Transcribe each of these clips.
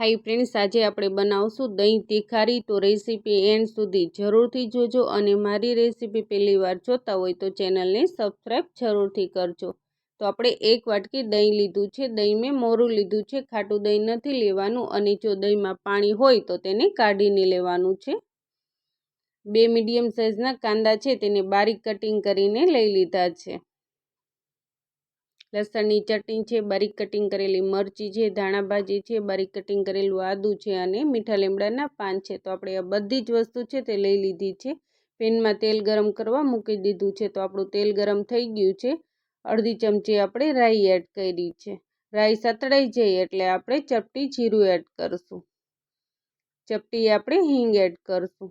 High friends, આજે આપણે બનાવશું દહીં તીખારી. તો રેસીપી એન્ડ સુધી જરૂરથી જોજો અને મારી રેસીપી પહેલી વાર જોતા હોય તો ચેનલને સબસ્ક્રાઈબ જરૂરથી કરજો. તો આપણે એક વાટકી દહીં લીધું છે. દહીં મેં મોરું લીધું છે. ખાટું દહીં નથી લેવાનું અને જો દહીંમાં પાણી હોય તો તેને કાઢીને લેવાનું છે. બે મીડિયમ સાઇઝના કાંદા છે. તેને બારીક કટિંગ કરીને લઈ લીધા છે. લસણની ચટણી છે, બારીક કટિંગ કરેલી મરચી છે ધાણા ભાજી છે, બારીક કટિંગ કરેલું આદું છે અને મીઠા લીમડાના પાન છે. તો આપણે આ બધી જ વસ્તુ છે તે લઈ લીધી છે. પેનમાં તેલ ગરમ કરવા મૂકી દીધું છે. તો આપણું તેલ ગરમ થઈ ગયું છે. અડધી ચમચી આપણે રાઈ એડ કરી છે. રાઈ સતળાઈ જાય એટલે આપણે ચપટી જીરું એડ કરશું. ચપટી આપણે હિંગ એડ કરશું.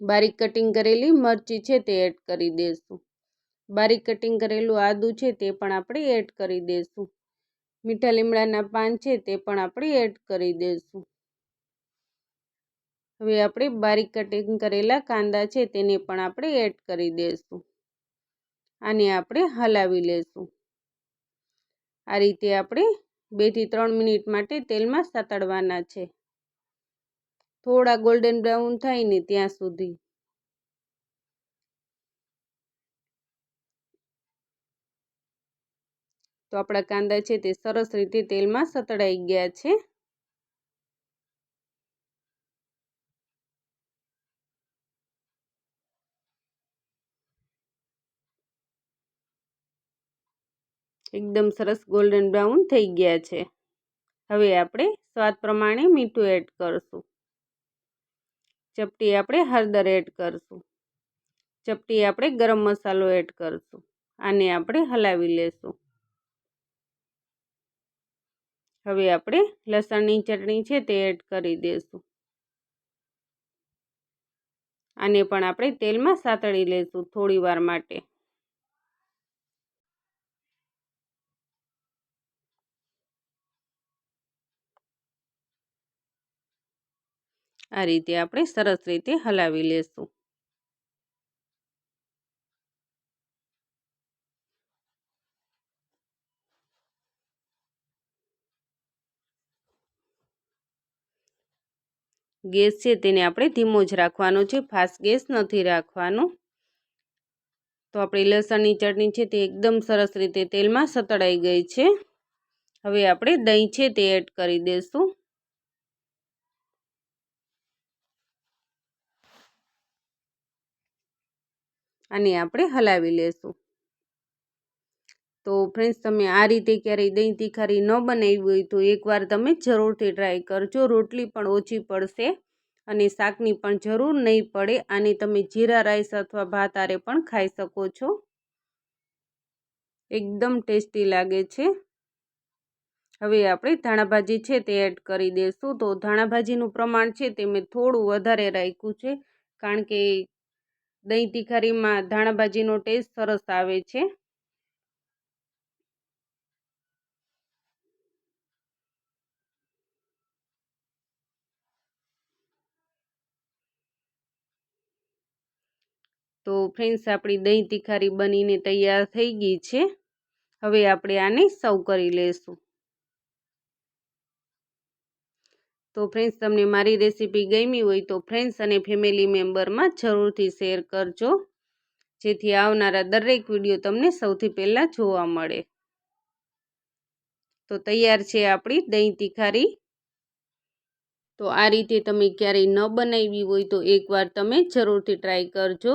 બારીક કટિંગ કરેલી મરચી છે તે એડ કરી દઈશું બારીક કટિંગ કરેલું આદું છે તે પણ આપણે એડ કરી દઈશું મીઠા લીમડાના પાન છે તે પણ આપણે એડ કરી દઈશું હવે આપણે બારીક કટિંગ કરેલા કાંદા છે તેને પણ આપણે એડ કરી દઈશું આને આપણે હલાવી લેશું. આ રીતે આપણે બેથી ત્રણ મિનિટ માટે તેલમાં સતડવાના છે. થોડા ગોલ્ડન બ્રાઉન થાય ને ત્યાં સુધી. તો આપણા કાંદા છે તે સરસ રીતે તેલમાં સતળાઈ ગયા છે. એકદમ સરસ ગોલ્ડન બ્રાઉન થઈ ગયા છે. હવે આપણે સ્વાદ પ્રમાણે મીઠું એડ કરશું. ચપટી આપણે હળદર એડ કરશું. ચપટી આપણે ગરમ મસાલો એડ કરશું. આને આપણે હલાવી લેશું. હવે આપણે લસણની ચટણી છે તે એડ કરી દઈશું આને પણ આપણે તેલમાં સાતળી લઈશું થોડી વાર માટે. આ રીતે આપણે સરસ રીતે હલાવી લેશું. ગેસ છે તેને આપણે ધીમો જ રાખવાનો છે, ફાસ્ટ ગેસ નથી રાખવાનો. તો આપણી લસણની ચટણી છે તે એકદમ સરસ રીતે તેલમાં સતળાઈ ગઈ છે. હવે આપણે દહીં છે તે એડ કરી દઈશું અને આપણે હલાવી લેશું. તો ફ્રેન્ડ્સ તમે આ રીતે ક્યારેય દહીં તીખારી ન બનાવી હોય તો એકવાર તમે જરૂરથી ટ્રાય કરજો. રોટલી પણ ઓછી પડશે અને શાકની પણ જરૂર નહીં પડે આને તમે જીરા રાઈસ અથવા ભાત આરે પણ ખાઈ શકો છો. એકદમ ટેસ્ટી લાગે છે. હવે આપણે ધાણાભાજી છે તે એડ કરી દઈશું તો ધાણાભાજીનું પ્રમાણ છે તે મેં થોડું વધારે રાખ્યું છે, કારણ કે દહીં તીખારીમાં ધાણાભાજીનો ટેસ્ટ સરસ આવે છે. તો ફ્રેન્ડ્સ, આપણી દહીં તીખારી બનીને તૈયાર થઈ ગઈ છે. હવે આપણે આને સર્વ કરી લઈશું તો ફ્રેન્ડ્સ, તમને મારી રેસીપી ગમી હોય તો ફ્રેન્ડ્સ અને ફેમિલી મેમ્બરમાં જરૂરથી શેર કરજો. જેથી આવનારા દરેક વીડિયો તમને સૌથી પહેલાં જોવા મળે. તો તૈયાર છે આપણી દહીં તીખારી. તો આ રીતે તમે ક્યારેય ન બનાવી હોય તો એકવાર તમે જરૂરથી ટ્રાય કરજો.